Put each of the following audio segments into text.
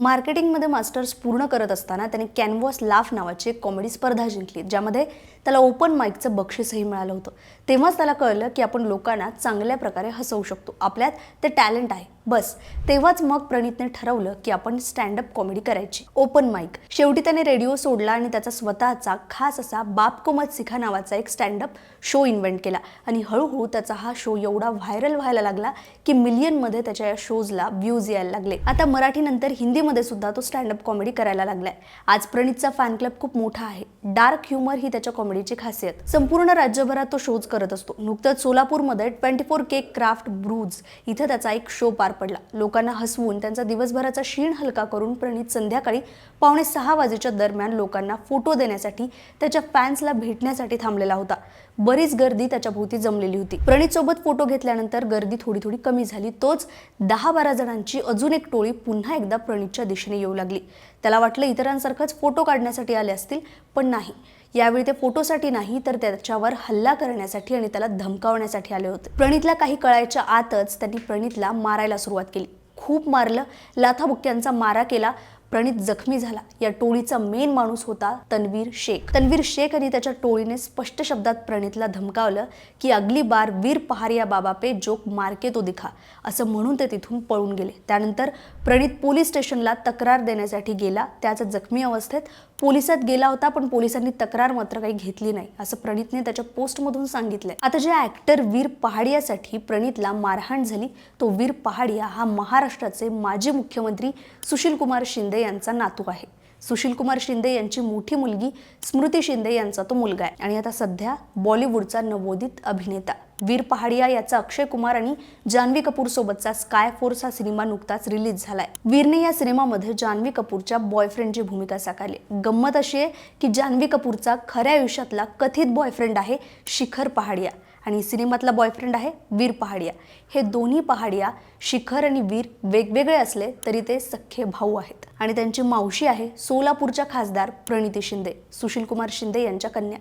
मार्केटिंगमध्ये मास्टर्स पूर्ण करत असताना त्याने कॅनव्हास लाफ नावाची एक कॉमेडी स्पर्धा जिंकली ज्यामध्ये त्याला ओपन माईकचं बक्षीसही मिळालं होतं. तेव्हाच त्याला कळलं की आपण लोकांना चांगल्या प्रकारे हसवू शकतो. आपल्यात ते टॅलेंट आहे. बस तेव्हाच मग प्रणितने ठरवलं की आपण स्टँडअप कॉमेडी करायची. Open mike. शेवटी त्याने रेडिओ सोडला आणि त्याचा स्वतःचा खास असा बाप को मत सिखा नावाचा एक स्टँडअप शो इन्व्हेंट केला. आणि हळूहळू त्याचा हा शो एवढा व्हायरल व्हायला लागला की मिलियनमध्ये त्याच्या या शोजला व्ह्यूज यायला लागले. आता मराठीनंतर इंडियामध्ये सुद्धा तो स्टँडअप कॉमेडी करायला लागलाय. आज प्रणितचा फॅन क्लब खूप मोठा आहे. डार्क ह्युमर ही त्याच्या कॉमेडीची खासियत. संपूर्ण राज्यभरात तो शोज करत असतो. नुकतंच सोलापूरमध्ये twenty four cake craft brews इथं त्याचा एक शो पार पडला. लोकांना हसवून त्यांचा दिवसभराचा शीण हलका करून प्रणित संध्याकाळी पावणे सहा वाजेच्या दरम्यान लोकांना फोटो देण्यासाठी त्याच्या फॅन्सला भेटण्यासाठी थांबलेला होता. बरीच गर्दी त्याच्या भोवती जमलेली होती. प्रणित सोबत फोटो घेतल्यानंतर गर्दी थोडी थोडी कमी झाली. तोच दहा बारा जणांची अजून एक टोळी पुन्हा एकदा प्रणितच्या दिशेने येऊ लागली. त्याला वाटलं इतरांसारखंच फोटो काढण्यासाठी आले असतील पण नाही. यावेळी ते फोटोसाठी नाही तर त्याच्यावर हल्ला करण्यासाठी आणि त्याला धमकावण्यासाठी आले होते. प्रणितला काही कळायच्या आतच त्यांनी प्रणितला मारायला सुरुवात केली. खूप मारलं लाथाबुक्क्यांचा मारा केला प्रणित जखमी झाला. या टोळीचा मेन माणूस होता तन्वीर शेख. तन्वीर शेख आणि त्याच्या टोळीने स्पष्ट शब्दात प्रणितला धमकावलं की अगली बार वीर पहारिया बाबा पे जोक मारके तो दिखा. असं म्हणून ते तिथून पळून गेले. त्यानंतर प्रणित पोलीस स्टेशनला तक्रार देण्यासाठी गेला. त्याच जखमी अवस्थेत पोलिसात गेला होता पण पोलिसांनी तक्रार मात्र काही घेतली नाही असं प्रणितने त्याच्या पोस्टमधून सांगितलंय. आता ज्या ऍक्टर वीर पहाडियासाठी प्रणितला मारहाण झाली तो वीर पहाडिया हा महाराष्ट्राचे माजी मुख्यमंत्री सुशील कुमार शिंदे यांचा नातू आहे. सुशीलकुमार शिंदे यांची मोठी मुलगी स्मृती शिंदे यांचा तो मुलगा आहे. आणि आता सध्या बॉलिवूडचा नवोदित अभिनेता वीर पहाडिया याचा अक्षय कुमार आणि जान्हवी कपूर सोबतचा स्काय फोर्स हा सिनेमा नुकताच रिलीज झालाय. वीरने या सिनेमामध्ये जान्हवी कपूरच्या बॉयफ्रेंडची भूमिका साकारली. गंमत अशी आहे की जान्हवी कपूरचा खऱ्या आयुष्यातला कथित बॉयफ्रेंड आहे शिखर पहाडिया. आणि सिनेमातला बॉयफ्रेंड आहे वीर पहाडिया. हे दोन्ही पहाडिया शिखर आणि वीर वेगवेगळे असले तरी ते सख्खे भाऊ आहेत. आणि त्यांची मावशी आहे सोलापूरच्या खासदार प्रणिती शिंदे सुशीलकुमार शिंदे यांच्या कन्या.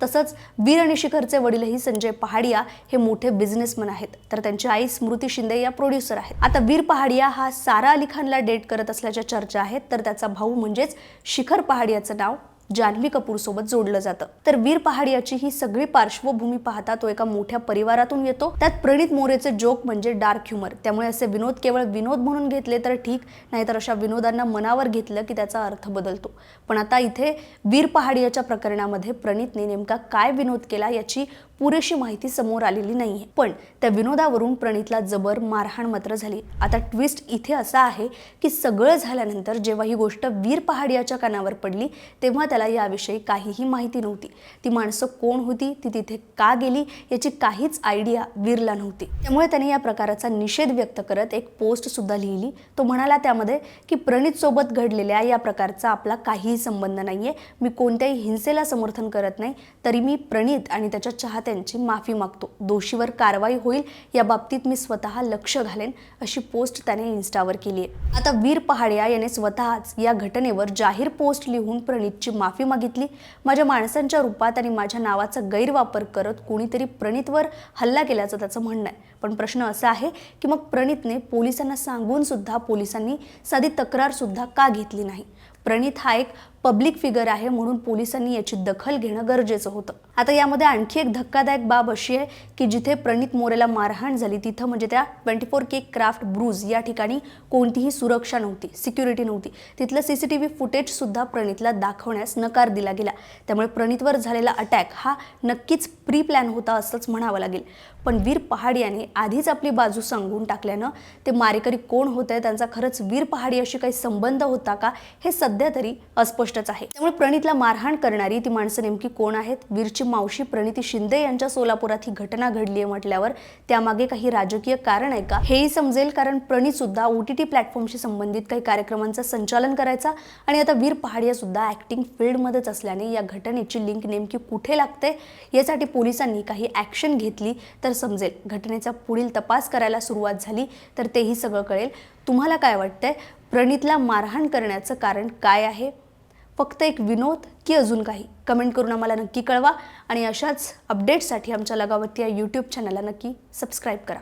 तसंच वीर आणि शिखरचे वडीलही संजय पहाडिया हे मोठे बिझनेसमन आहेत. तर त्यांची आई स्मृती शिंदे या प्रोड्युसर आहेत. आता वीर पहाडिया हा सारा अली खानला डेट करत असल्याच्या चर्चा आहेत. तर त्याचा भाऊ म्हणजेच शिखर पहाडियाचं नाव जान्हवी कपूर सोबत जोडलं जातं. तर वीर पहाडियाची ही सगळी पार्श्वभूमी पाहता तो एका मोठ्या परिवारातून येतो. त्यात प्रणित मोरेचे जोक म्हणजे डार्क ह्युमर. त्यामुळे असे विनोद केवळ विनोद म्हणून घेतले तर ठीक नाहीतर अशा विनोदांना मनावर घेतलं की त्याचा अर्थ बदलतो. पण आता इथे वीर पहाडियाच्या प्रकरणामध्ये प्रणितने नेमका काय विनोद केला याची पुरेशी माहिती समोर आलेली नाहीये. पण त्या विनोदावरून प्रणितला जबर मारहाण मात्र झाली. आता ट्विस्ट इथे असा आहे की सगळं झाल्यानंतर जेव्हा ही गोष्ट वीर पहाडियाच्या कानावर पडली तेव्हा त्याला याविषयी काहीही माहिती नव्हती. ती माणसं कोण होती? ती तिथे का गेली? याची काहीच आयडिया वीरला नव्हती. त्यामुळे त्याने या प्रकाराचा निषेध व्यक्त करत एक पोस्ट सुद्धा लिहिली. तो म्हणाला त्यामध्ये की प्रणित सोबत घडलेल्या या प्रकारचा आपला काहीही संबंध नाहीये. मी कोणत्याही हिंसेला समर्थन करत नाही. तरी मी प्रणित आणि त्याच्या चाहत्यांची माफी मागतो. दोषीवर कारवाई होईल. या बाबतीत मी स्वतः लक्ष घालेन अशी पोस्ट त्याने इन्स्टावर केली आहे आता वीर पहाडिया याने स्वतःच या घटनेवर जाहीर पोस्ट लिहून प्रणितची माफी माफी मागितली. माझ्या माणसांच्या रूपात आणि माझ्या नावाचा गैरवापर करत कोणीतरी प्रणितवर हल्ला केल्याचं त्याचं म्हणणं आहे. पण प्रश्न असा आहे की मग प्रणितने पोलिसांना सांगून सुद्धा पोलिसांनी साधी तक्रार सुद्धा का घेतली नाही? प्रणित हा एक पब्लिक फिगर आहे म्हणून पोलिसांनी याची दखल घेणं गरजेचं होतं. आता यामध्ये आणखी एक धक्कादायक बाब अशी आहे की जिथे प्रणित मोरेला मारहाण झाली तिथं म्हणजे त्या twenty four K craft brews या ठिकाणी कोणतीही सुरक्षा नव्हती सिक्युरिटी नव्हती. तिथलं C C T V footage सुद्धा प्रणितला दाखवण्यास नकार दिला गेला. त्यामुळे प्रणितवर झालेला अटॅक हा नक्कीच प्री प्लॅन होता असंच म्हणावं लागेल. पण वीर पहाडियाने आधीच आपली बाजू सांगून टाकल्यानं ते मारेकरी कोण होते त्यांचा खरंच वीर पहाडी अशी काही संबंध होता का हे सध्या तरी अस्पष्ट गोष्टच आहे. त्यामुळे प्रणितला मारहाण करणारी ती माणसं नेमकी कोण आहेत? वीरची मावशी प्रणिती शिंदे यांच्या सोलापुरात ही घटना घडली आहे म्हटल्यावर त्यामागे काही राजकीय कारण आहे का? हेही समजेल कारण प्रणित सुद्धा ओ टी टी प्लॅटफॉर्मशी संबंधित काही कार्यक्रमांचं संचालन करायचा आणि आता वीर पहाडिया सुद्धा ऍक्टिंग फील्डमध्येच असल्याने या घटनेची लिंक नेमकी कुठे लागते? यासाठी पोलिसांनी काही ऍक्शन घेतली तर समजेल. घटनेचा पुढील तपास करायला सुरुवात झाली तर तेही सगळं कळेल. तुम्हाला काय वाटतंय? प्रणितला मारहाण करण्याचं कारण काय आहे? फक्त एक विनोद की अजून काही. कमेंट करून आम्हाला नक्की कळवा आणि अशाच अपडेट्ससाठी आमच्या लगावती या यूट्यूब चॅनलला नक्की सबस्क्राईब करा.